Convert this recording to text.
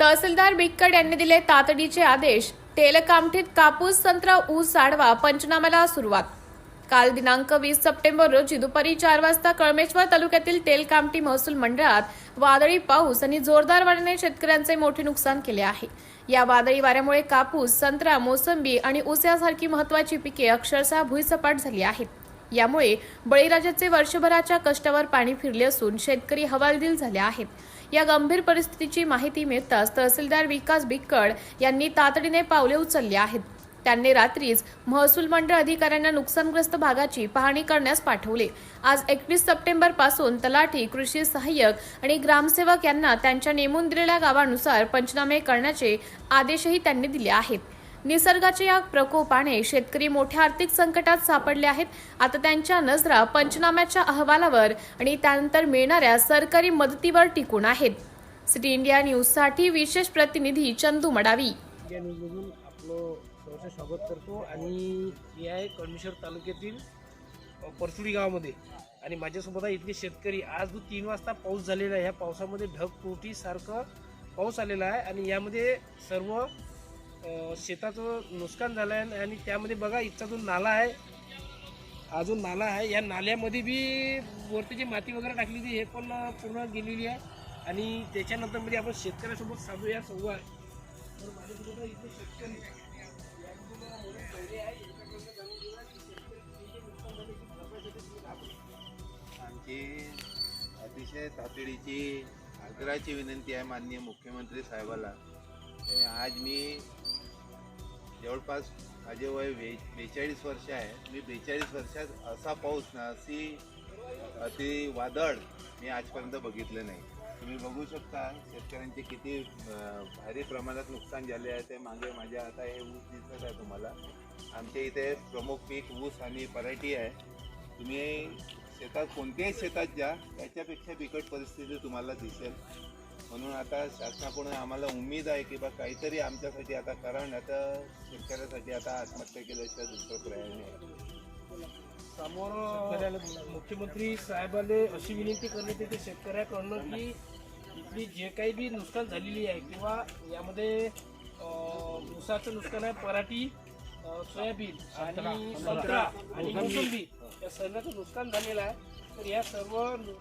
तहसीलदार बिक्कड यांनी दिले तातडीचे आदेश. तेलकामठीत कापूस संत्रा ऊस साडवा पंचनाम्याला सुरुवात. काल दिनांक वीस सप्टेंबर रोजी दुपारी चार वाजता कळमेश्वर तालुक्यातील तेलकामठी महसूल मंडळात वादळी पाऊस आणि जोरदार वाऱ्याने शेतकऱ्यांचे मोठे नुकसान केले आहे. या वादळी वाऱ्यामुळे कापूस संत्रा मोसंबी आणि ऊस यासारखी महत्वाची पिके अक्षरशः भुईसपाट झाली आहेत. यामुळे बळीराजाचे वर्षभराच्या कष्टावर पाणी फिरले असून शेतकरी हवालदिल झाले आहेत. या गंभीर परिस्थितीची माहिती मिळताच तहसीलदार विकास बिक्कड यांनी तातडीने पावले उचलली आहेत. त्यांनी रात्रीच महसूल मंडळ अधिकाऱ्यांना नुकसानग्रस्त भागाची पाहणी करण्यास पाठवले. आज एकवीस सप्टेंबरपासून तलाठी कृषी सहाय्यक आणि ग्रामसेवक यांना त्यांच्या नेमून दिलेल्या गावानुसार पंचनामे करण्याचे आदेशही त्यांनी दिले आहेत. निसर्गाच्या या प्रकोपाने शेतकरी मोठ्या आर्थिक संकटात सापडले आहेत. आता त्यांच्या नजरा पंचनाम्याच्या अहवालावर आणि त्यानंतर मिळणाऱ्या सरकारी मदतीवर टिकून आहेत. सिटी इंडिया न्यूजसाठी विशेष प्रतिनिधी चंदू मडावी. आपलं स्वागत करतो आणि हे आहे कळमेश्वर तालुक्यातील परसुडी गावामध्ये. आणि माझ्यासोबत आहे इथले शेतकरी. आज जो तीन वाजता पाऊस झालेला आहे ह्या पावसामध्ये ढग सारखं पाऊस आलेला आहे आणि यामध्ये सर्व शेताचं नुकसान झालं आहे आणि त्यामध्ये बघा इथचा जो नाला आहे. हा जो नाला आहे. या नाल्यामध्ये बी वरती जी माती वगैरे टाकली होती हे पण पूर्ण गेलेली आहे. आणि त्याच्यानंतरमध्ये आपण शेतकऱ्यासोबत साधूया संवाद तर माझ्यासोबत इथे शेतकरी आहे आमची अतिशय तातडीची आग्रहाची विनंती आहे माननीय मुख्यमंत्री साहेबाला. आज मी जवळपास माझे वय बे बेचाळीस वर्ष आहे. मी बेचाळीस वर्षात असा पाऊस ना अशी अति वादळ मी आजपर्यंत बघितलं नाही. तुम्ही बघू शकता शेतकऱ्यांचे किती भारी प्रमाणात नुकसान झाले आहे. ते मागे माझ्या आता हे ऊस दिसत आहे तुम्हाला. आमच्या इथे प्रमुख पीक ऊस आणि पराठी आहे. तुम्ही शेतात कोणत्याही शेतात जा त्याच्यापेक्षा बिकट परिस्थिती तुम्हाला दिसेल. म्हणून आता शासनाकडून आम्हाला उमेद आहे की बा काहीतरी आमच्यासाठी आता कारण आता शेतकऱ्यासाठी आता आत्महत्या केल्याशिवाय दुसरं पर्याय नाही. समोर मुख्यमंत्री साहेबाले अशी विनंती करण्यात येते शेतकऱ्याकडनं की इथली जे काही बी नुकसान झालेली आहे किंवा यामध्ये ऊसाचं नुकसान आहे पराठी सोयाबीन आणि संत्रा आणि मोसंबी या सर्वांचं नुकसान झालेलं आहे. तर या सर्व